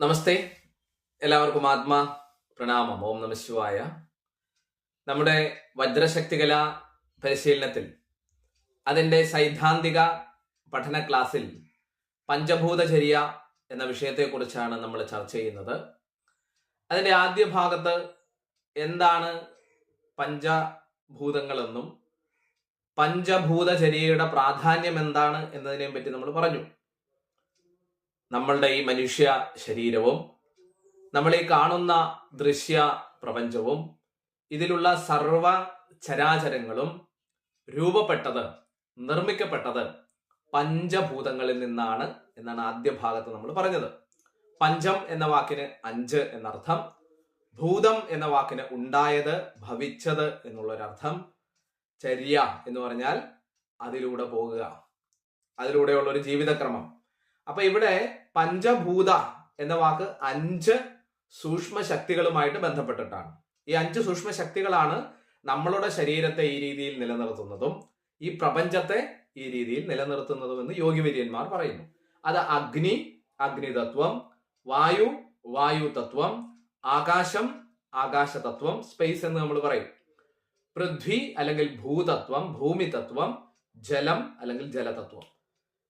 നമസ്തേ. എല്ലാവർക്കും ആത്മാ പ്രണാമം. ഓം നമ ശിവായ. നമ്മുടെ വജ്രശക്തികല പരിശീലനത്തിൽ അതിന്റെ സൈദ്ധാന്തിക പഠന ക്ലാസ്സിൽ പഞ്ചഭൂതചര്യ എന്ന വിഷയത്തെക്കുറിച്ചാണ് നമ്മൾ ചർച്ച ചെയ്യുന്നത്. അതിന്റെ ആദ്യ ഭാഗത്ത് എന്താണ് പഞ്ചഭൂതങ്ങളെന്നും പഞ്ചഭൂതചര്യയുടെ പ്രാധാന്യം എന്താണ് എന്നതിനെ പറ്റി നമ്മൾ പറഞ്ഞു. നമ്മളുടെ ഈ മനുഷ്യ ശരീരവും നമ്മളീ കാണുന്ന ദൃശ്യ പ്രപഞ്ചവും ഇതിലുള്ള സർവ ചരാചരങ്ങളും രൂപപ്പെട്ടത് നിർമ്മിക്കപ്പെട്ടത് പഞ്ചഭൂതങ്ങളിൽ നിന്നാണ് എന്നാണ് ആദ്യ ഭാഗത്ത് നമ്മൾ പറഞ്ഞത്. പഞ്ചം എന്ന വാക്കിന് അഞ്ച് എന്നർത്ഥം ഭൂതം എന്ന വാക്കിന് ഉണ്ടായത് ഭവിച്ചത് എന്നുള്ളൊരർത്ഥം ചര്യ എന്ന് പറഞ്ഞാൽ അതിലൂടെ പോകുക അതിലൂടെയുള്ള ഒരു ജീവിതക്രമം. അപ്പൊ ഇവിടെ പഞ്ചഭൂത എന്ന വാക്ക് അഞ്ച് സൂക്ഷ്മ ശക്തികളുമായിട്ട് ബന്ധപ്പെട്ടിട്ടാണ്. ഈ അഞ്ച് സൂക്ഷ്മ ശക്തികളാണ് നമ്മളുടെ ശരീരത്തെ ഈ രീതിയിൽ നിലനിർത്തുന്നതും ഈ പ്രപഞ്ചത്തെ ഈ രീതിയിൽ നിലനിർത്തുന്നതും എന്ന് യോഗിവര്യന്മാർ പറയുന്നു. അത് അഗ്നി അഗ്നിതത്വം വായു വായു തത്വം ആകാശം ആകാശതത്വം സ്പേസ് എന്ന് നമ്മൾ പറയും. പൃഥ്വി അല്ലെങ്കിൽ ഭൂതത്വം ഭൂമി തത്വം ജലം അല്ലെങ്കിൽ ജലതത്വം.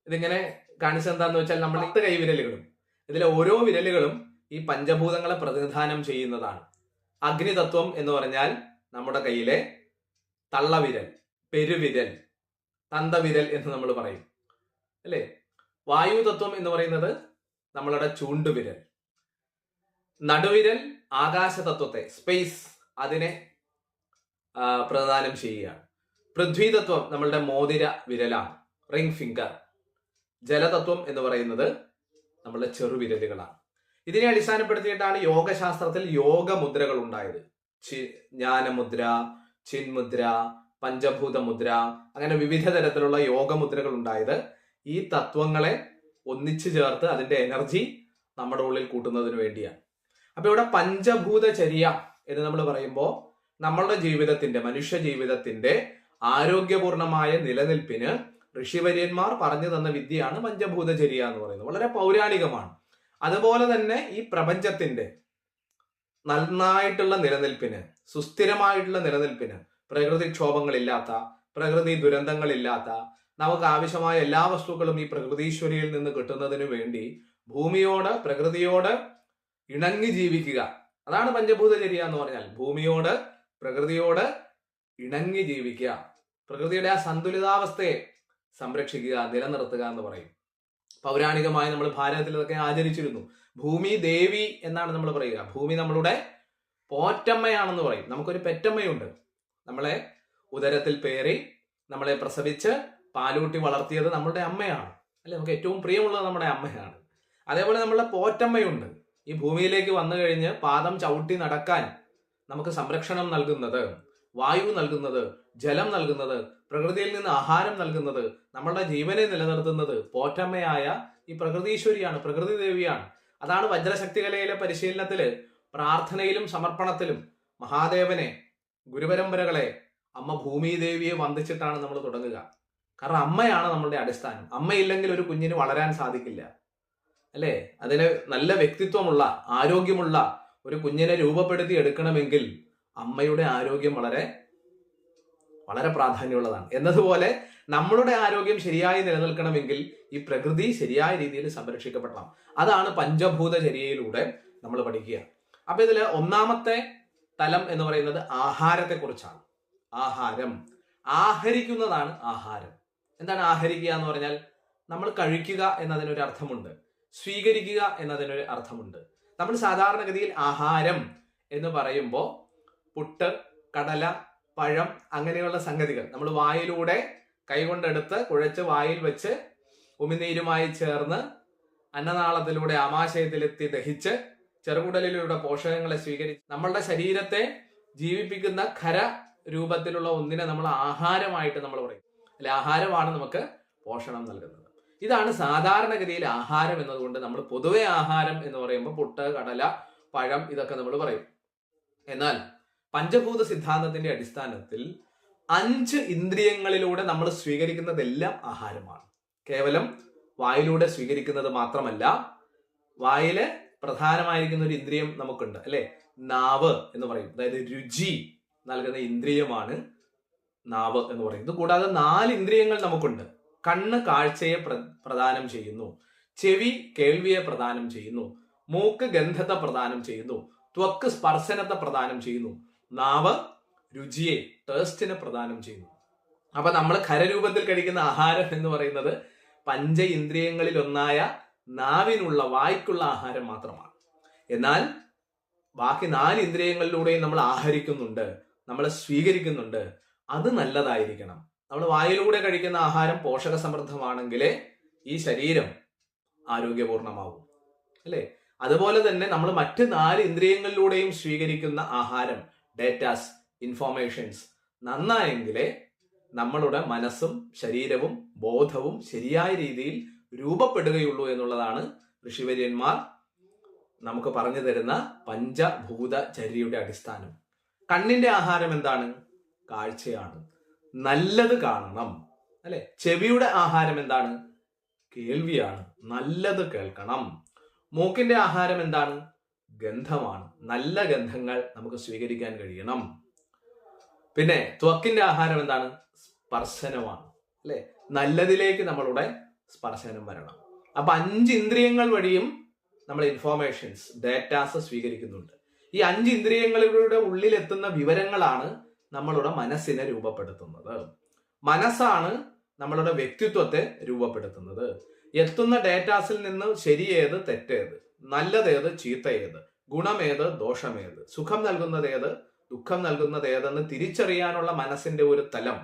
ഇതിങ്ങനെ കാണിച്ചെന്താന്ന് വെച്ചാൽ നമ്മൾ പത്ത് കൈവിരലുകളും ഇതിലെ ഓരോ വിരലുകളും ഈ പഞ്ചഭൂതങ്ങളെ പ്രതിനിധാനം ചെയ്യുന്നതാണ്. അഗ്നിതത്വം എന്ന് പറഞ്ഞാൽ നമ്മുടെ കയ്യിലെ തള്ളവിരൽ പെരുവിരൽ തന്തവിരൽ എന്ന് നമ്മൾ പറയും. അല്ലേ? വായു തത്വം എന്ന് പറയുന്നത് നമ്മളുടെ ചൂണ്ടുവിരൽ. നടുവിരൽ ആകാശതത്വത്തെ സ്പേസ് അതിനെ പ്രദാനം പ്രതിദാനം ചെയ്യുകയാണ്. പൃഥ്വിതത്വം നമ്മളുടെ മോതിര വിരലാണ് റിംഗ് ഫിംഗർ ജലതത്വം എന്ന് പറയുന്നത് നമ്മളുടെ ചെറുവിരലുകളാണ് ഇതിനെ അടിസ്ഥാനപ്പെടുത്തിയിട്ടാണ് യോഗശാസ്ത്രത്തിൽ യോഗമുദ്രകൾ ഉണ്ടായത്. ചി- ജ്ഞാനമുദ്ര ചിന്മുദ്ര പഞ്ചഭൂത മുദ്ര അങ്ങനെ വിവിധ തരത്തിലുള്ള യോഗമുദ്രകൾ ഉണ്ടായത് ഈ തത്വങ്ങളെ ഒന്നിച്ചു ചേർത്ത് അതിന്റെ എനർജി നമ്മുടെ ഉള്ളിൽ കൂട്ടുന്നതിന് വേണ്ടിയാണ്. അപ്പൊ ഇവിടെ പഞ്ചഭൂതചര്യ എന്ന് നമ്മൾ പറയുമ്പോൾ നമ്മളുടെ ജീവിതത്തിന്റെ മനുഷ്യ ജീവിതത്തിന്റെ ആരോഗ്യപൂർണമായ നിലനിൽപ്പിന് ഋഷിവര്യന്മാർ പറഞ്ഞു തന്ന വിദ്യയാണ് പഞ്ചഭൂതചര്യ എന്ന് പറയുന്നത്. വളരെ പൗരാണികമാണ്. അതുപോലെ തന്നെ ഈ പ്രപഞ്ചത്തിന്റെ നന്നായിട്ടുള്ള നിലനിൽപ്പിന് സുസ്ഥിരമായിട്ടുള്ള നിലനിൽപ്പിന് പ്രകൃതിക്ഷോഭങ്ങളില്ലാത്ത പ്രകൃതി ദുരന്തങ്ങളില്ലാത്ത നമുക്ക് ആവശ്യമായ എല്ലാ വസ്തുക്കളും ഈ പ്രകൃതീശ്വരിയിൽ നിന്ന് കിട്ടുന്നതിന് വേണ്ടി ഭൂമിയോട് പ്രകൃതിയോട് ഇണങ്ങി ജീവിക്കുക. അതാണ് പഞ്ചഭൂതചര്യ എന്ന് പറഞ്ഞാൽ. ഭൂമിയോട് പ്രകൃതിയോട് ഇണങ്ങി ജീവിക്കുക. പ്രകൃതിയുടെ ആ സന്തുലിതാവസ്ഥയെ സംരക്ഷിക്കുക നിലനിർത്തുക എന്ന് പറയും. പൗരാണികമായി നമ്മൾ ഭാരതത്തിൽ ഇതൊക്കെ ആചരിച്ചിരുന്നു. ഭൂമി ദേവി എന്നാണ് നമ്മൾ പറയുക. ഭൂമി നമ്മളുടെ പോറ്റമ്മയാണെന്ന് പറയും. നമുക്കൊരു പെറ്റമ്മയുണ്ട്. നമ്മളെ ഉദരത്തിൽ പേറി നമ്മളെ പ്രസവിച്ച് പാലൂട്ടി വളർത്തിയത് നമ്മളുടെ അമ്മയാണ്. അല്ലെ? നമുക്ക് ഏറ്റവും പ്രിയമുള്ളത് നമ്മുടെ അമ്മയാണ്. അതേപോലെ നമ്മളുടെ പോറ്റമ്മയുണ്ട്. ഈ ഭൂമിയിലേക്ക് വന്നു കഴിഞ്ഞ് പാദം ചവിട്ടി നടക്കാൻ നമുക്ക് സംരക്ഷണം നൽകുന്നത് വായു നൽകുന്നത് ജലം നൽകുന്നത് പ്രകൃതിയിൽ നിന്ന് ആഹാരം നൽകുന്നത് നമ്മളുടെ ജീവനെ നിലനിർത്തുന്നത് പോറ്റമ്മയായ ഈ പ്രകൃതീശ്വരിയാണ് പ്രകൃതി ദേവിയാണ്. അതാണ് വജ്രശക്തികലയിലെ പരിശീലനത്തിൽ പ്രാർത്ഥനയിലും സമർപ്പണത്തിലും മഹാദേവനെ ഗുരുപരമ്പരകളെ അമ്മ ഭൂമി ദേവിയെ വന്ദിച്ചിട്ടാണ് നമ്മൾ തുടങ്ങുക. കാരണം അമ്മയാണ് നമ്മളുടെ അടിസ്ഥാനം. അമ്മയില്ലെങ്കിൽ ഒരു കുഞ്ഞിന് വളരാൻ സാധിക്കില്ല. അല്ലേ? അതിന് നല്ല വ്യക്തിത്വമുള്ള ആരോഗ്യമുള്ള ഒരു കുഞ്ഞിനെ രൂപപ്പെടുത്തി എടുക്കണമെങ്കിൽ അമ്മയുടെ ആരോഗ്യം വളരെ വളരെ പ്രാധാന്യമുള്ളതാണ്. എന്നതുപോലെ നമ്മളുടെ ആരോഗ്യം ശരിയായി നിലനിൽക്കണമെങ്കിൽ ഈ പ്രകൃതി ശരിയായ രീതിയിൽ സംരക്ഷിക്കപ്പെടണം. അതാണ് പഞ്ചഭൂതചര്യയിലൂടെ നമ്മൾ പഠിക്കുക. അപ്പൊ ഇതിൽ ഒന്നാമത്തെ തലം എന്ന് പറയുന്നത് ആഹാരത്തെ കുറിച്ചാണ് ആഹാരം. ആഹരിക്കുന്നതാണ് ആഹാരം. എന്താണ് ആഹരിക്കുക എന്ന് പറഞ്ഞാൽ നമ്മൾ കഴിക്കുക എന്നതിനൊരു അർത്ഥമുണ്ട്. സ്വീകരിക്കുക എന്നതിനൊരു അർത്ഥമുണ്ട്. നമ്മൾ സാധാരണഗതിയിൽ ആഹാരം എന്ന് പറയുമ്പോൾ പുട്ട് കടല പഴം അങ്ങനെയുള്ള സംഗതികൾ. നമ്മൾ വായിലൂടെ കൈകൊണ്ടെടുത്ത് കുഴച്ച് വായിൽ വെച്ച് ഉമിനീരുമായി ചേർന്ന് അന്നനാളത്തിലൂടെ ആമാശയത്തിലെത്തി ദഹിച്ച് ചെറുകുടലിലൂടെ പോഷകങ്ങളെ സ്വീകരിച്ച് നമ്മളുടെ ശരീരത്തെ ജീവിപ്പിക്കുന്ന ഖര രൂപത്തിലുള്ള ഒന്നിനെ നമ്മൾ ആഹാരമായിട്ട് നമ്മൾ പറയും. അല്ലെ ആഹാരമാണ് നമുക്ക് പോഷണം നൽകുന്നത്. ഇതാണ് സാധാരണഗതിയിൽ ആഹാരം എന്നതുകൊണ്ട് നമ്മൾ പൊതുവെ ആഹാരം എന്ന് പറയുമ്പോൾ പുട്ട് കടല പഴം ഇതൊക്കെ നമ്മൾ പറയും. എന്നാൽ പഞ്ചഭൂത സിദ്ധാന്തത്തിന്റെ അടിസ്ഥാനത്തിൽ അഞ്ച് ഇന്ദ്രിയങ്ങളിലൂടെ നമ്മൾ സ്വീകരിക്കുന്നതെല്ലാം ആഹാരമാണ്. കേവലം വായിലൂടെ സ്വീകരിക്കുന്നത് മാത്രമല്ല വായിലെ പ്രധാനമായിരിക്കുന്ന ഒരു ഇന്ദ്രിയം നമുക്കുണ്ട് അല്ലെ? നാവ് എന്ന് പറയും. അതായത് രുചി നൽകുന്ന ഇന്ദ്രിയമാണ് നാവ് എന്ന് പറയുന്നത്. കൂടാതെ നാല് ഇന്ദ്രിയങ്ങൾ നമുക്കുണ്ട്. കണ്ണ് കാഴ്ചയെ പ്രദാനം ചെയ്യുന്നു. ചെവി കേൾവിയെ പ്രദാനം ചെയ്യുന്നു. മൂക്ക് ഗന്ധത്തെ പ്രദാനം ചെയ്യുന്നു. ത്വക്ക് സ്പർശനത്തെ പ്രദാനം ചെയ്യുന്നു. നാവ് രുചിയെ ടേസ്റ്റിനെ പ്രദാനം ചെയ്യുന്നു. അപ്പൊ നമ്മൾ ഖരരൂപത്തിൽ കഴിക്കുന്ന ആഹാരം എന്ന് പറയുന്നത് പഞ്ച ഇന്ദ്രിയങ്ങളിൽ ഒന്നായ നാവിനുള്ള വായ്ക്കുള്ള ആഹാരം മാത്രമാണ്. എന്നാൽ ബാക്കി നാല് ഇന്ദ്രിയങ്ങളിലൂടെയും നമ്മൾ ആഹരിക്കുന്നുണ്ട് നമ്മൾ സ്വീകരിക്കുന്നുണ്ട് അത് നല്ലതായിരിക്കണം. നമ്മൾ വായിലൂടെ കഴിക്കുന്ന ആഹാരം പോഷക സമൃദ്ധമാണെങ്കിലേ ഈ ശരീരം ആരോഗ്യപൂർണമാവും. അല്ലേ? അതുപോലെ തന്നെ നമ്മൾ മറ്റ് നാല് ഇന്ദ്രിയങ്ങളിലൂടെയും സ്വീകരിക്കുന്ന ആഹാരം ഡേറ്റാസ് ഇൻഫോർമേഷൻസ് നന്നായെങ്കിലേ നമ്മളുടെ മനസ്സും ശരീരവും ബോധവും ശരിയായ രീതിയിൽ രൂപപ്പെടുകയുള്ളൂ എന്നുള്ളതാണ് ഋഷിവര്യന്മാർ നമുക്ക് പറഞ്ഞു തരുന്ന പഞ്ചഭൂതചര്യയുടെ അടിസ്ഥാനം. കണ്ണിന്റെ ആഹാരം എന്താണ്? കാഴ്ചയാണ്. നല്ലത് കാണണം അല്ലെ? ചെവിയുടെ ആഹാരം എന്താണ്? കേൾവിയാണ്. നല്ലത് കേൾക്കണം. മൂക്കിന്റെ ആഹാരം എന്താണ്? ഗന്ധമാണ്. നല്ല ഗന്ധങ്ങൾ നമുക്ക് സ്വീകരിക്കാൻ കഴിയണം. പിന്നെ ത്വക്കിന്റെ ആഹാരം എന്താണ്? സ്പർശനമാണ്. അല്ലെ? നല്ലതിലേക്ക് നമ്മളുടെ സ്പർശനം വരണം. അപ്പൊ അഞ്ച് ഇന്ദ്രിയങ്ങൾ വഴിയും നമ്മൾ ഇൻഫോർമേഷൻസ് ഡേറ്റാസ് സ്വീകരിക്കുന്നുണ്ട്. ഈ അഞ്ച് ഇന്ദ്രിയങ്ങളുടെ ഉള്ളിലെത്തുന്ന വിവരങ്ങളാണ് നമ്മളുടെ മനസ്സിനെ രൂപപ്പെടുത്തുന്നത്. മനസ്സാണ് നമ്മളുടെ വ്യക്തിത്വത്തെ രൂപപ്പെടുത്തുന്നത്. എത്തുന്ന ഡേറ്റാസിൽ നിന്ന് ശരിയേത് തെറ്റേത്. നല്ലതേത് ചീത്തയേത്? ഗുണമേത് ദോഷമേത്? സുഖം നൽകുന്നത് ഏത് ദുഃഖം നൽകുന്നത് ഏതെന്ന് തിരിച്ചറിയാനുള്ള മനസ്സിന്റെ ഒരു തലം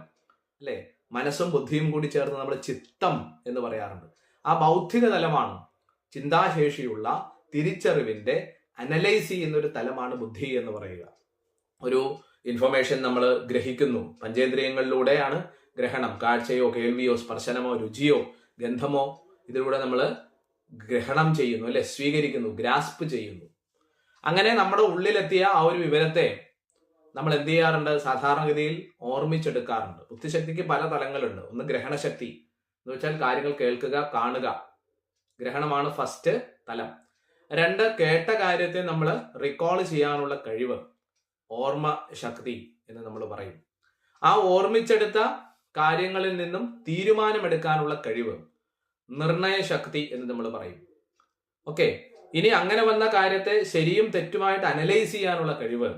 അല്ലേ? മനസ്സും ബുദ്ധിയും കൂടി ചേർന്ന് നമ്മൾ ചിത്തം എന്ന് പറയാറുണ്ട്. ആ ബൗദ്ധിക തലമാണ് ചിന്താശേഷിയുള്ള തിരിച്ചറിവിന്റെ അനലൈസ് ചെയ്യുന്ന ഒരു തലമാണ് ബുദ്ധി എന്ന് പറയുക. ഒരു ഇൻഫർമേഷൻ നമ്മൾ ഗ്രഹിക്കുന്നു. പഞ്ചേന്ദ്രിയങ്ങളിലൂടെയാണ് ഗ്രഹണം. കാഴ്ചയോ കേൾവിയോ സ്പർശനമോ രുചിയോ ഗന്ധമോ ഇതിലൂടെ നമ്മൾ ഗ്രഹണം ചെയ്യുന്നു അല്ലെ? സ്വീകരിക്കുന്നു ഗ്രാസ്പ് ചെയ്യുന്നു. അങ്ങനെ നമ്മുടെ ഉള്ളിലെത്തിയ ആ ഒരു വിവരത്തെ നമ്മൾ എന്ത് ചെയ്യാറുണ്ട്? സാധാരണഗതിയിൽ ഓർമ്മിച്ചെടുക്കാറുണ്ട്. ബുദ്ധിശക്തിക്ക് പല തലങ്ങളുണ്ട്. ഒന്ന് ഗ്രഹണശക്തി എന്ന് വെച്ചാൽ കാര്യങ്ങൾ കേൾക്കുക കാണുക. ഗ്രഹണമാണ് ഫസ്റ്റ് തലം. രണ്ട് കേട്ട കാര്യത്തെ നമ്മൾ റിക്കോൾ ചെയ്യാനുള്ള കഴിവ് ഓർമ്മ ശക്തി എന്ന് നമ്മൾ പറയും. ആ ഓർമ്മിച്ചെടുത്ത കാര്യങ്ങളിൽ നിന്നും തീരുമാനമെടുക്കാനുള്ള കഴിവ് നിർണയ ശക്തി എന്ന് നമ്മൾ പറയും. ഓക്കെ ഇനി അങ്ങനെ വന്ന കാര്യത്തെ ശരിയും തെറ്റുമായിട്ട് അനലൈസ് ചെയ്യാനുള്ള കഴിവ്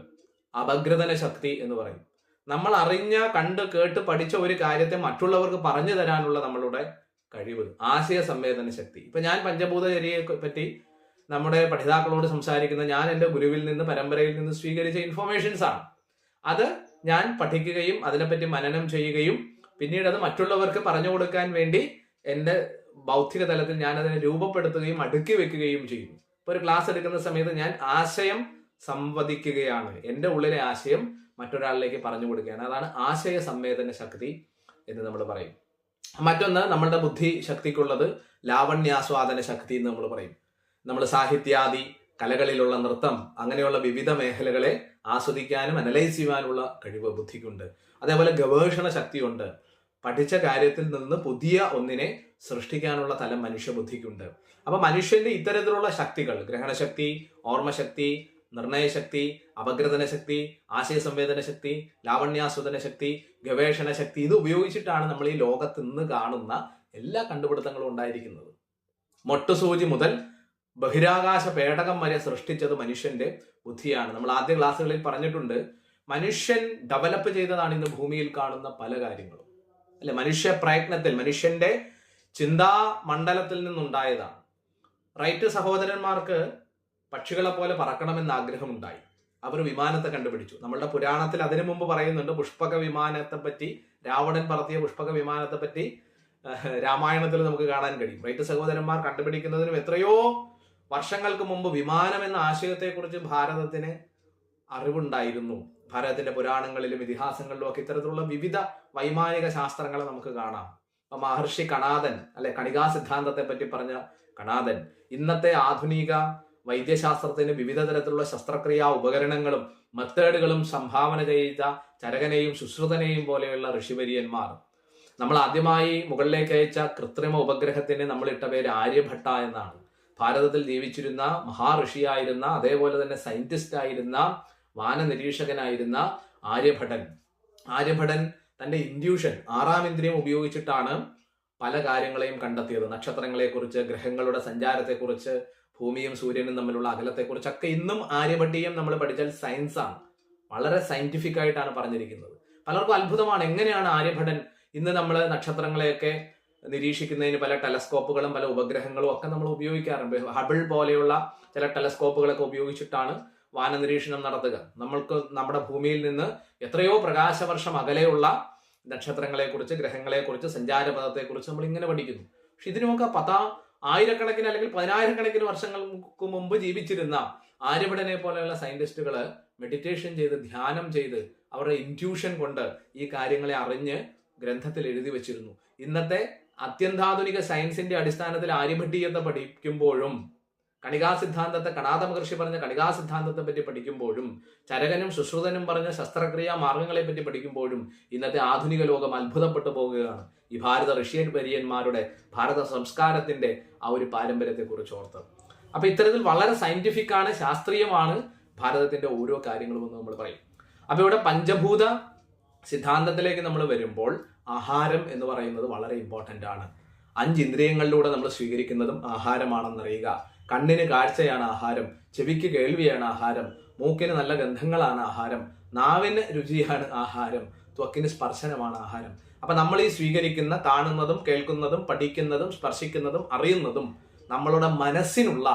അപഗ്രഥന ശക്തി എന്ന് പറയും. നമ്മൾ അറിഞ്ഞ കണ്ട് കേട്ട് പഠിച്ച ഒരു കാര്യത്തെ മറ്റുള്ളവർക്ക് പറഞ്ഞു തരാനുള്ള നമ്മളുടെ കഴിവ് ആശയ സംവേദന ശക്തി. ഇപ്പൊ ഞാൻ പഞ്ചഭൂതചര്യയെ പറ്റി നമ്മുടെ പഠിതാക്കളോട് സംസാരിക്കുന്ന ഞാൻ എന്റെ ഗുരുവിൽ നിന്ന് പരമ്പരയിൽ നിന്ന് സ്വീകരിച്ച ഇൻഫോർമേഷൻസ് ആണ്. അത് ഞാൻ പഠിക്കുകയും അതിനെപ്പറ്റി മനനം ചെയ്യുകയും പിന്നീട് അത് മറ്റുള്ളവർക്ക് പറഞ്ഞു കൊടുക്കാൻ വേണ്ടി എന്റെ ബൗദ്ധിക തലത്തിൽ ഞാൻ അതിനെ രൂപപ്പെടുത്തുകയും അടുക്കി വെക്കുകയും ചെയ്യുന്നു. ഇപ്പൊ ഒരു ക്ലാസ് എടുക്കുന്ന സമയത്ത് ഞാൻ ആശയം സംവദിക്കുകയാണ്. എന്റെ ഉള്ളിലെ ആശയം മറ്റൊരാളിലേക്ക് പറഞ്ഞു കൊടുക്കുകയാണ്. അതാണ് ആശയ സംവേദന ശക്തി എന്ന് നമ്മൾ പറയും. മറ്റൊന്ന് നമ്മളുടെ ബുദ്ധി ശക്തിക്കുള്ളത് ലാവണ്യാസ്വാദന ശക്തി എന്ന് നമ്മൾ പറയും. നമ്മൾ സാഹിത്യാദി കലകളിലുള്ള നൃത്തം അങ്ങനെയുള്ള വിവിധ മേഖലകളെ ആസ്വദിക്കാനും അനലൈസ് ചെയ്യാനുള്ള കഴിവ് ബുദ്ധിക്കുണ്ട്. അതേപോലെ ഗവേഷണ ശക്തിയുണ്ട്. പഠിച്ച കാര്യത്തിൽ നിന്ന് പുതിയ ഒന്നിനെ സൃഷ്ടിക്കാനുള്ള തലം മനുഷ്യബുദ്ധിക്കുണ്ട്. അപ്പൊ മനുഷ്യന്റെ ഇത്തരത്തിലുള്ള ശക്തികൾ ഗ്രഹണശക്തി ഓർമ്മശക്തി നിർണയശക്തി അപഗ്രഥന ശക്തി ആശയ സംവേദന ശക്തി ലാവണ്യാസ്വദന ശക്തി ഗവേഷണ ശക്തി ഇത് ഉപയോഗിച്ചിട്ടാണ് നമ്മൾ ഈ ലോകത്ത് ഇന്ന് കാണുന്ന എല്ലാ കണ്ടുപിടുത്തങ്ങളും ഉണ്ടായിരിക്കുന്നത്. മൊട്ടുസൂചി മുതൽ ബഹിരാകാശ പേടകം വരെ സൃഷ്ടിച്ചത് മനുഷ്യന്റെ ബുദ്ധിയാണ്. നമ്മൾ ആദ്യ ക്ലാസ്സുകളിൽ പറഞ്ഞിട്ടുണ്ട് മനുഷ്യൻ ഡെവലപ്പ് ചെയ്തതാണ് ഇന്ന് ഭൂമിയിൽ കാണുന്ന പല കാര്യങ്ങളും. അല്ലെ മനുഷ്യ പ്രയത്നത്തിൽ മനുഷ്യന്റെ ചിന്താ മണ്ഡലത്തിൽ നിന്നുണ്ടായതാണ്. റൈറ്റ് സഹോദരന്മാർക്ക് പക്ഷികളെ പോലെ പറക്കണമെന്ന് ആഗ്രഹമുണ്ടായി. അവർ വിമാനത്തെ കണ്ടുപിടിച്ചു. നമ്മളുടെ പുരാണത്തിൽ അതിനു മുമ്പ് പറയുന്നുണ്ട് പുഷ്പക വിമാനത്തെ പറ്റി രാവണൻ പറത്തിയ പുഷ്പക വിമാനത്തെ പറ്റി രാമായണത്തിൽ നമുക്ക് കാണാൻ കഴിയും. റൈറ്റ് സഹോദരന്മാർ കണ്ടുപിടിക്കുന്നതിനും എത്രയോ വർഷങ്ങൾക്ക് മുമ്പ് വിമാനം എന്ന ആശയത്തെക്കുറിച്ച് ഭാരതത്തിന് അറിവുണ്ടായിരുന്നു. ഭാരതത്തിന്റെ പുരാണങ്ങളിലും ഇതിഹാസങ്ങളിലും ഒക്കെ ഇത്തരത്തിലുള്ള വിവിധ വൈമാനിക ശാസ്ത്രങ്ങളെ നമുക്ക് കാണാം. മഹർഷി കണാദൻ അല്ലെ? കണികാ സിദ്ധാന്തത്തെ പറ്റി പറഞ്ഞ കണാദൻ ഇന്നത്തെ ആധുനിക വൈദ്യശാസ്ത്രത്തിന് വിവിധ തരത്തിലുള്ള ശസ്ത്രക്രിയാ ഉപകരണങ്ങളും മെത്തേഡുകളും സംഭാവന ചെയ്ത ചരകനെയും ശുശ്രുതനെയും പോലെയുള്ള ഋഷിവര്യന്മാർ. നമ്മൾ ആദ്യമായി മുകളിലേക്ക് അയച്ച കൃത്രിമ ഉപഗ്രഹത്തിന് നമ്മൾ ഇട്ട പേര് ആര്യഭട്ട എന്നാണ്. ഭാരതത്തിൽ ജീവിച്ചിരുന്ന മഹാഋഷിയായിരുന്ന അതേപോലെ തന്നെ സയന്റിസ്റ്റ് ആയിരുന്ന വാനനിരീക്ഷകനായിരുന്ന ആര്യഭടൻ. ആര്യഭടൻ തന്റെ ഇൻഡ്യൂഷൻ ആറാം ഇന്ദ്രിയം ഉപയോഗിച്ചിട്ടാണ് പല കാര്യങ്ങളെയും കണ്ടെത്തിയത്. നക്ഷത്രങ്ങളെക്കുറിച്ച് ഗ്രഹങ്ങളുടെ സഞ്ചാരത്തെക്കുറിച്ച് ഭൂമിയും സൂര്യനും തമ്മിലുള്ള അകലത്തെക്കുറിച്ചൊക്കെ ഇന്നും ആര്യഭട്ടീയം നമ്മൾ പഠിച്ചാൽ സയൻസാണ് വളരെ സയന്റിഫിക് ആയിട്ടാണ് പറഞ്ഞിരിക്കുന്നത്. പലർക്കും അത്ഭുതമാണ് എങ്ങനെയാണ് ആര്യഭടൻ ഇന്ന് നമ്മൾ നക്ഷത്രങ്ങളെയൊക്കെ നിരീക്ഷിക്കുന്നതിന് പല ടെലസ്കോപ്പുകളും പല ഉപഗ്രഹങ്ങളും ഒക്കെ നമ്മൾ ഉപയോഗിക്കാറുണ്ട്. ഹബിൾ പോലെയുള്ള ചില ടെലസ്കോപ്പുകളൊക്കെ ഉപയോഗിച്ചിട്ടാണ് വാനനിരീക്ഷണം നടത്തുക. നമ്മൾക്ക് നമ്മുടെ ഭൂമിയിൽ നിന്ന് എത്രയോ പ്രകാശവർഷം അകലെയുള്ള നക്ഷത്രങ്ങളെക്കുറിച്ച് ഗ്രഹങ്ങളെക്കുറിച്ച് സഞ്ചാരപഥത്തെക്കുറിച്ച് നമ്മൾ ഇങ്ങനെ പഠിക്കുന്നു. പക്ഷെ ഇതിനുമൊക്കെ പതാ ആയിരക്കണക്കിന് അല്ലെങ്കിൽ പതിനായിരക്കണക്കിന് വർഷങ്ങൾക്ക് മുമ്പ് ജീവിച്ചിരുന്ന ആര്യഭടനെ പോലെയുള്ള സയന്റിസ്റ്റുകൾ മെഡിറ്റേഷൻ ചെയ്ത് ധ്യാനം ചെയ്ത് അവരുടെ ഇന്റ്യൂഷൻ കൊണ്ട് ഈ കാര്യങ്ങളെ അറിഞ്ഞ് ഗ്രന്ഥത്തിൽ എഴുതി വെച്ചിരുന്നു. ഇന്നത്തെ അത്യന്താധുനിക സയൻസിന്റെ അടിസ്ഥാനത്തിൽ ആര്യഭട്ടീയത്തെ പഠിക്കുമ്പോഴും കണികാ സിദ്ധാന്തത്തെ കണാത മഹർഷി പറഞ്ഞ കണികാ സിദ്ധാന്തത്തെ പറ്റി പഠിക്കുമ്പോഴും ചരകനും സുശ്രുതനും പറഞ്ഞ ശസ്ത്രക്രിയാ മാർഗങ്ങളെ പറ്റി പഠിക്കുമ്പോഴും ഇന്നത്തെ ആധുനിക ലോകം അത്ഭുതപ്പെട്ടു പോവുകയാണ്. ഈ ഭാരത ഋഷ്യൻ വര്യന്മാരുടെ ഭാരത സംസ്കാരത്തിന്റെ ആ ഒരു പാരമ്പര്യത്തെ കുറിച്ച് ഓർത്ത്. അപ്പൊ ഇത്തരത്തിൽ വളരെ സയന്റിഫിക് ആണ് ശാസ്ത്രീയമാണ് ഭാരതത്തിന്റെ ഓരോ കാര്യങ്ങളും എന്ന് നമ്മൾ പറയും. അപ്പൊ ഇവിടെ പഞ്ചഭൂത സിദ്ധാന്തത്തിലേക്ക് നമ്മൾ വരുമ്പോൾ ആഹാരം എന്ന് പറയുന്നത് വളരെ ഇമ്പോർട്ടന്റ് ആണ്. അഞ്ച് ഇന്ദ്രിയങ്ങളിലൂടെ നമ്മൾ സ്വീകരിക്കുന്നതും ആഹാരമാണെന്നറിയുക. കണ്ണിന് കാഴ്ചയാണ് ആഹാരം ചെവിക്ക് കേൾവിയാണ് ആഹാരം മൂക്കിന് നല്ല ഗന്ധങ്ങളാണ് ആഹാരം നാവിന് രുചിയാണ് ആഹാരം ത്വക്കിന് സ്പർശനമാണ് ആഹാരം. അപ്പൊ നമ്മൾ ഈ സ്വീകരിക്കുന്ന കാണുന്നതും കേൾക്കുന്നതും പഠിക്കുന്നതും സ്പർശിക്കുന്നതും അറിയുന്നതും നമ്മളുടെ മനസ്സിനുള്ള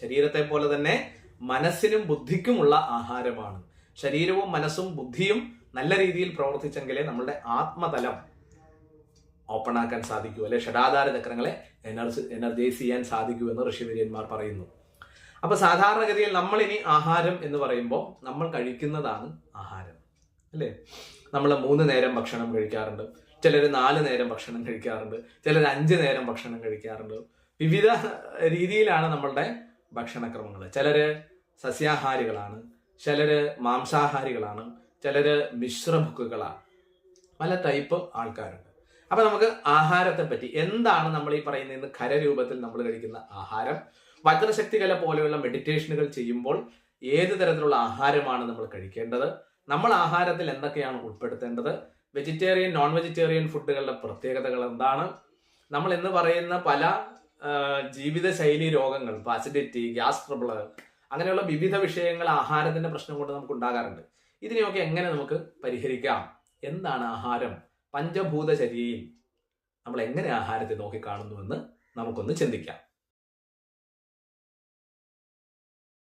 ശരീരത്തെ പോലെ തന്നെ മനസ്സിനും ബുദ്ധിക്കുമുള്ള ആഹാരമാണ്. ശരീരവും മനസ്സും ബുദ്ധിയും നല്ല രീതിയിൽ പ്രവർത്തിച്ചെങ്കിലേ നമ്മളുടെ ആത്മതലം ഓപ്പൺ ആക്കാൻ സാധിക്കൂ അല്ലെ? ഷഡാധാര ചക്രങ്ങളെ എനർജി എനർജൈസ് ചെയ്യാൻ സാധിക്കൂ എന്ന് ഋഷിവര്യന്മാർ പറയുന്നു. അപ്പൊ സാധാരണഗതിയിൽ നമ്മൾ ഇനി ആഹാരം എന്ന് പറയുമ്പോൾ നമ്മൾ കഴിക്കുന്നതാണ് ആഹാരം അല്ലേ? നമ്മൾ മൂന്ന് നേരം ഭക്ഷണം കഴിക്കാറുണ്ട് ചിലർ നാല് നേരം ഭക്ഷണം കഴിക്കാറുണ്ട് ചിലർ അഞ്ച് നേരം ഭക്ഷണം കഴിക്കാറുണ്ട്. വിവിധ രീതിയിലാണ് നമ്മളുടെ ഭക്ഷണക്രമങ്ങൾ. ചിലർ സസ്യാഹാരികളാണ് ചിലർ മാംസാഹാരികളാണ് ചിലർ മിശ്രഭുക്കുകളാണ്. പല ടൈപ്പ് ആൾക്കാരുണ്ട്. അപ്പൊ നമുക്ക് ആഹാരത്തെ പറ്റി എന്താണ് നമ്മൾ ഈ പറയുന്ന ഖരരൂപത്തിൽ നമ്മൾ കഴിക്കുന്ന ആഹാരം? വജ്രശക്തി കല പോലെയുള്ള മെഡിറ്റേഷനുകൾ ചെയ്യുമ്പോൾ ഏത് തരത്തിലുള്ള ആഹാരമാണ് നമ്മൾ കഴിക്കേണ്ടത്? നമ്മൾ ആഹാരത്തിൽ എന്തൊക്കെയാണ് ഉൾപ്പെടുത്തേണ്ടത്? വെജിറ്റേറിയൻ നോൺ വെജിറ്റേറിയൻ ഫുഡുകളുടെ പ്രത്യേകതകൾ എന്താണ്? നമ്മൾ എന്ന് പറയുന്ന പല ജീവിതശൈലി രോഗങ്ങൾ ഇപ്പൊ അസിഡിറ്റി ഗ്യാസ് ട്രബിൾ അങ്ങനെയുള്ള വിവിധ വിഷയങ്ങൾ ആഹാരത്തിന്റെ പ്രശ്നം കൊണ്ട് നമുക്ക് ഉണ്ടാകാറുണ്ട്. ഇതിനെയൊക്കെ എങ്ങനെ നമുക്ക് പരിഹരിക്കാം? എന്താണ് ആഹാരം? പഞ്ചഭൂത ശരീരം നമ്മൾ എങ്ങനെ ആഹാരത്തെ നോക്കിക്കാണുന്നുവെന്ന് നമുക്കൊന്ന് ചിന്തിക്കാം.